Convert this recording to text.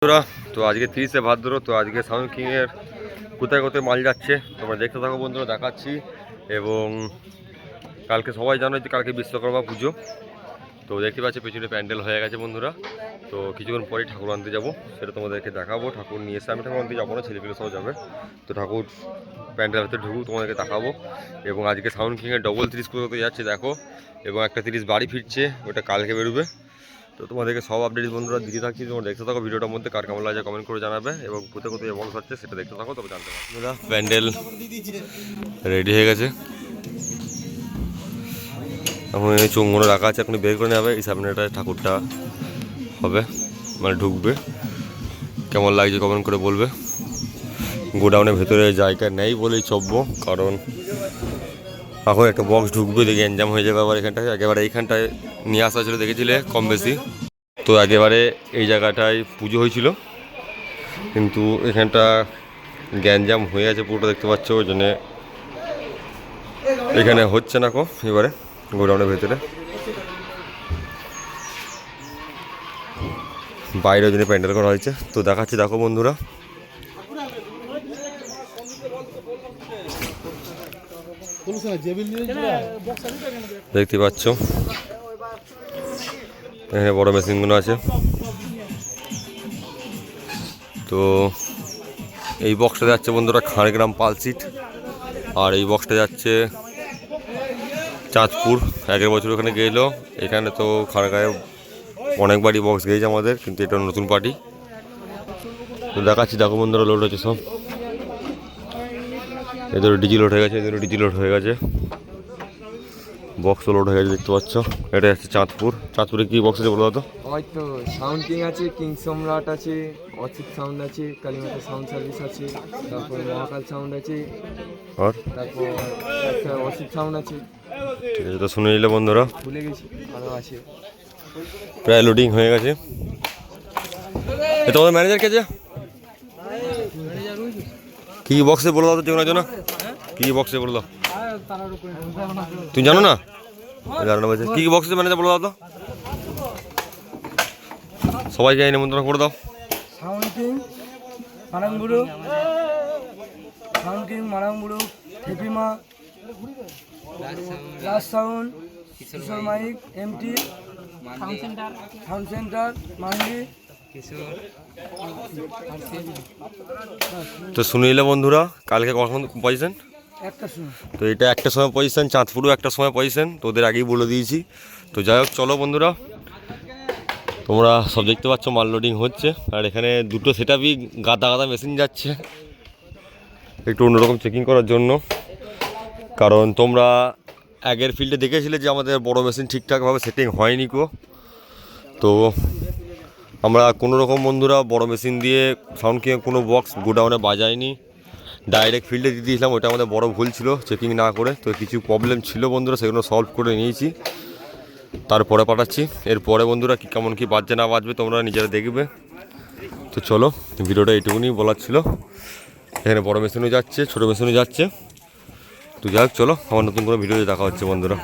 বন্ধুরা, তো আজকে তিরিশে ভাদ্র, তো আজকে সাউন্ড কিংয়ের কোথায় কোথায় মাল যাচ্ছে, তোমরা দেখতে থাকো বন্ধুরা, দেখাচ্ছি। এবং কালকে সবাই জানো যে কালকে বিশ্বকর্মা পুজো, তো দেখতে পাচ্ছি পেছনে প্যান্ডেল হয়ে গেছে বন্ধুরা। তো কিছুক্ষণ পরেই ঠাকুর আনতে যাব, সেটা তোমাদেরকে দেখাবো। ঠাকুর নিয়ে এসে আমি ঠাকুর আনতে যাব না, ছেলেপিলে সব যাবে। তো ঠাকুর প্যান্ডেল ভিতরে ঢুকুক তোমাদেরকে দেখাবো। এবং আজকে সাউন্ড কিংয়ের ডবল তিরিশ কোথায় যাচ্ছে, দেখো। এবং একটা তিরিশ বাড়ি ফিরছে, ওটা কালকে বেরোবে। তো তোমাদেরকে সব আপডেট বন্ধুরা দিতে থাকছি। তোমরা দেখতে থাকো ভিডিওটার মধ্যে, কার কেমন লাগে কমেন্ট করে জানাবে এবং কোথায় কোথায় বক্স হচ্ছে সেটা দেখতে থাকো, তবে জানতে প্যান্ডেল রেডি হয়ে গেছে। এখন এই চুঙ্গনো রাখা আছে এখন বের করে নেবে, এই সামনেটা ঠাকুরটা হবে মানে ঢুকবে। কেমন লাগছে কমেন্ট করে বলবে। গোডাউনের ভেতরে জায়গা নেই বলেই চব্য, কারণ এখন একটা বক্স ঢুকবে, দেখে এনজাম হয়ে যাবে আবার এখানটায়। একেবারে এইখানটায় নিয়ে আসা ছিল, দেখেছিলে? কম বেশি। তো একেবারে এই জায়গাটায় পুজো হয়েছিল। কিন্তু এখানটা গ্যাঞ্জাম হয়ে আছে পুরোটা, দেখতে পাচ্ছ, ওই জন্যে এখানে হচ্ছে না কো এবারে, গোডাউনের ভেতরে। বাইরে ওই জন্য প্যান্ডেল করা হয়েছে, তো দেখাচ্ছি, দেখো বন্ধুরা। দেখতে পাচ্ছ। এখানে বড় মেশিনগুলো আছে। তো এই বক্সটা যাচ্ছে বন্ধুরা খাড়গ্রাম পালসিট আর এই বক্সটা যাচ্ছে চাঁদপুর। আগের বছর ওখানে গেলো। এখানে তো খাড়গায়ে অনেকবারই বক্স গিয়েছে আমাদের কিন্তু এটা নতুন পার্টি তো দেখাচ্ছি দেখো বন্ধুরা লোড হচ্ছে সব। এদের ডিজি লোড হয়ে গেছে এদের ডিজি লোড হয়ে গেছে। বক্স লোড হয়ে গেছে দেখতে পাচ্ছ। এটা যাচ্ছে চাঁদপুর। চাঁদপুরে কি বক্স আছে বলো তো হয়তো সাউন্ড কিং আছে কিং সম্রাট আছে অচিত সাউন্ড আছে কালীমাতা সাউন্ড সার্ভিস আছে তারপর মহাকাল সাউন্ড আছে আর? তারপর একটা অচিত সাউন্ড আছে। ঠিক আছে তো শুনে নিলে বন্ধুরা। ভুলে গেছি আরও আছে। প্রায় লোডিং হয়ে গেছে। তোমাদের ম্যানেজার কে আছে কি বক্সে বলে দাও তো চেনা জন্য? কি বক্সে বলে দাও? তুমি জানো না? জানো না কি বক্সে ম্যানেজার বলে দাও তো? সবাইকে নিমন্ত্রণ করে দাও। Sound Marangburu sound king Marangburu Khepima last sound Kishore mike MT sound centre মাঙ্গি তো শুনে নিলে বন্ধুরা কালকে কখন পজিশন তো এটা একটা সময় পজিশন চাঁদপুরও একটা সময় পজিশন তোদের আগেই বলে দিয়েছি। তো যাই হোক চলো বন্ধুরা। তোমরা সব দেখতে পাচ্ছ মাল লোডিং হচ্ছে। আর এখানে দুটো সেটআপই গাদা গাদা মেশিন যাচ্ছে। একটু অন্যরকম চেকিং করার জন্য। কারণ তোমরা আগের ফিল্ডে দেখেছিলে যে আমাদের বড় মেশিন ঠিকঠাকভাবে সেটিং হয়নি কো তো আমরা কোনো রকম বন্ধুরা বড় মেশিন দিয়ে সাউন্ড কিনে কোনো বক্স গোডাউনে বাজাইনি ডাইরেক্ট ফিল্ডে দিয়ে দিয়েছিলাম ওটা আমাদের বড় ভুল ছিল চেকিং না করে। তো কিছু প্রবলেম ছিল বন্ধুরা, সেগুলো সলভ করে নিয়েছি। তারপরে পাঠাচ্ছি। এরপরে বন্ধুরা কী কেমন কী বাজছে না বাজবে তোমরা নিজেরা দেখবে। তো চলো, ভিডিওটা এইটুকুনি বলার ছিল। এখানে বড় মেশিনও যাচ্ছে, ছোটো মেশিনও যাচ্ছে। তো যাই হোক, চলো আমার নতুন কোনো ভিডিও দেখা হচ্ছে বন্ধুরা।